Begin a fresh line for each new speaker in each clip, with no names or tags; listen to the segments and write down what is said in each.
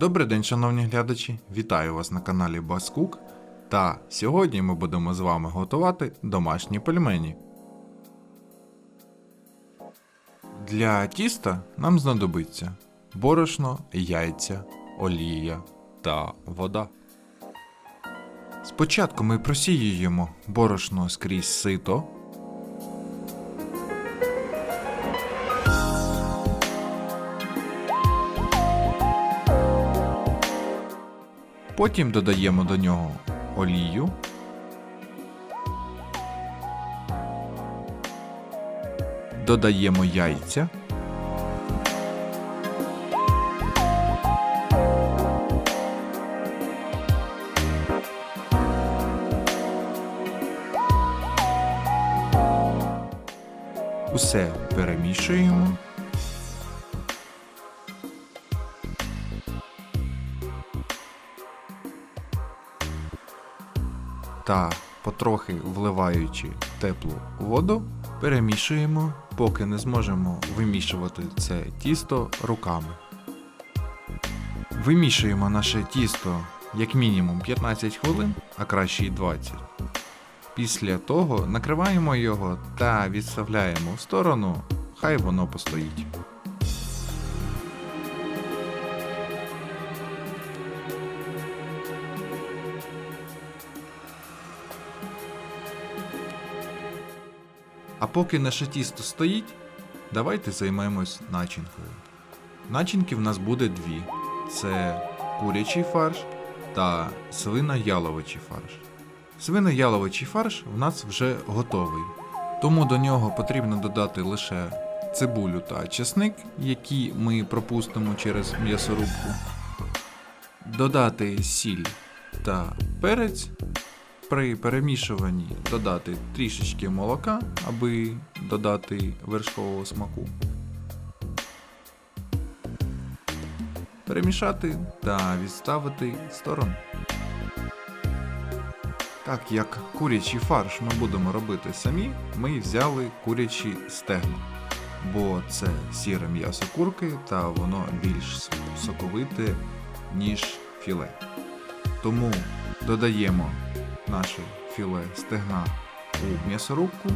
Добрий день, шановні глядачі! Вітаю вас на каналі Баскук. Та сьогодні ми будемо з вами готувати домашні пельмені. Для тіста нам знадобиться борошно, яйця, олія та вода. Спочатку ми просіюємо борошно скрізь сито. Потім додаємо до нього олію. Додаємо яйця. Усе перемішуємо. Та потрохи вливаючи теплу воду, перемішуємо, поки не зможемо вимішувати це тісто руками. Вимішуємо наше тісто як мінімум 15 хвилин, а краще й 20. Після того накриваємо його та відставляємо в сторону, хай воно постоїть. А поки наше тісто стоїть, давайте займемось начинкою. Начинки в нас буде дві: це курячий фарш та свино-яловичий фарш. Свино-яловичий фарш в нас вже готовий, тому до нього потрібно додати лише цибулю та чесник, які ми пропустимо через м'ясорубку, додати сіль та перець при перемішуванні додати трішечки молока, аби додати вершкового смаку. Перемішати та відставити в сторону. Так як курячий фарш ми будемо робити самі, ми взяли курячі стегна, бо це сіре м'ясо курки та воно більш соковите, ніж філе. Тому додаємо наше філе стегна у м'ясорубку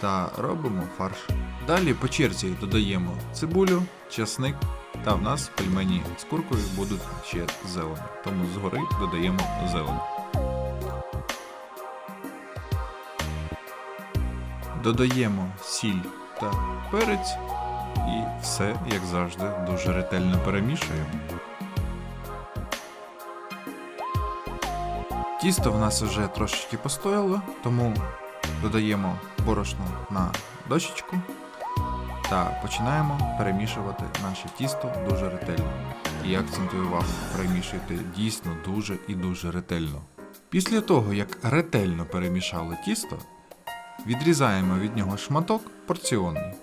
та робимо фарш. Далі по черзі додаємо цибулю, часник та в нас пельмені з куркою будуть ще зелені, тому згори додаємо зелень. Додаємо сіль та перець і все, як завжди, дуже ретельно перемішуємо. Тісто в нас вже трошечки постояло, тому додаємо борошно на дощечку та починаємо перемішувати наше тісто дуже ретельно. І я акцентую увагу, перемішуйте дійсно дуже і дуже ретельно. Після того, як ретельно перемішали тісто, відрізаємо від нього шматок порціонний,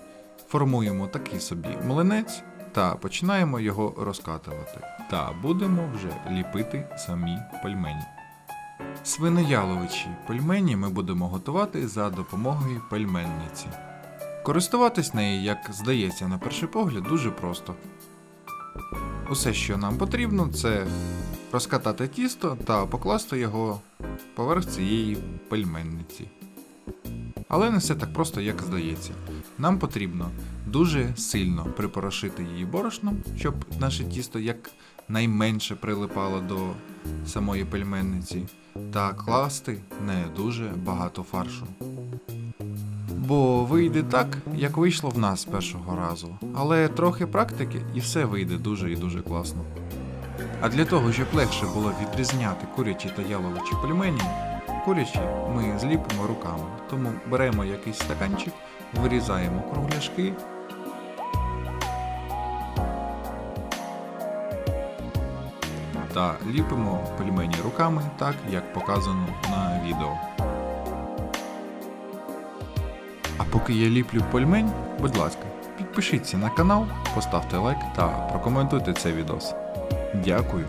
формуємо такий собі млинець та починаємо його розкатувати. Та будемо вже ліпити самі пельмені. Свинояловичі пельмені ми будемо готувати за допомогою пельменниці. Користуватись нею, як здається на перший погляд, дуже просто. Усе, що нам потрібно, це розкатати тісто та покласти його поверх цієї пельменниці. Але не все так просто, як здається. Нам потрібно дуже сильно припорошити її борошном, щоб наше тісто як найменше прилипало до самої пельменниці, та класти не дуже багато фаршу. Бо вийде так, як вийшло в нас з першого разу, але трохи практики і все вийде дуже і дуже класно. А для того, щоб легше було відрізняти курячі та яловичі пельмені, курячі ми зліпимо руками. Тому беремо якийсь стаканчик, вирізаємо кругляшки. Та ліпимо пельмені руками, так як показано на відео. А поки я ліплю пельмень, будь ласка, підпишіться на канал, поставте лайк та прокоментуйте цей відос. Дякую.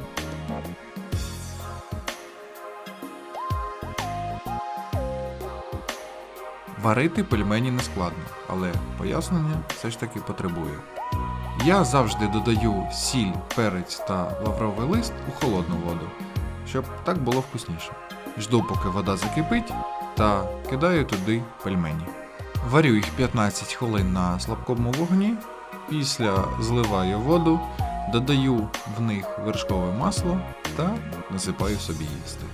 Варити пельмені не складно, але пояснення все ж таки потребує. Я завжди додаю сіль, перець та лавровий лист у холодну воду, щоб так було вкусніше. Жду, поки вода закипить, та кидаю туди пельмені. Варю їх 15 хвилин на слабкому вогні. Після зливаю воду, додаю в них вершкове масло та насипаю собі їсти.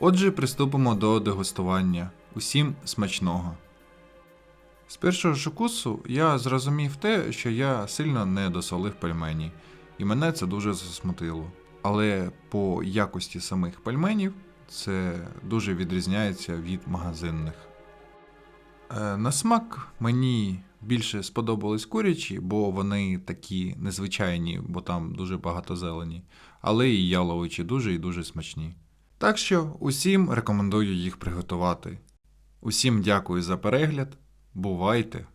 Отже, приступимо до дегустування. Усім смачного. З першого ж укусу я зрозумів те, що я сильно не досолив пельмені, і мене це дуже засмутило. Але по якості самих пельменів це дуже відрізняється від магазинних. Е, На смак мені більше сподобались курячі, бо вони такі незвичайні, бо там дуже багато зелені, але і яловичі дуже і дуже смачні. Так що усім рекомендую їх приготувати. Усім дякую за перегляд. Бувайте!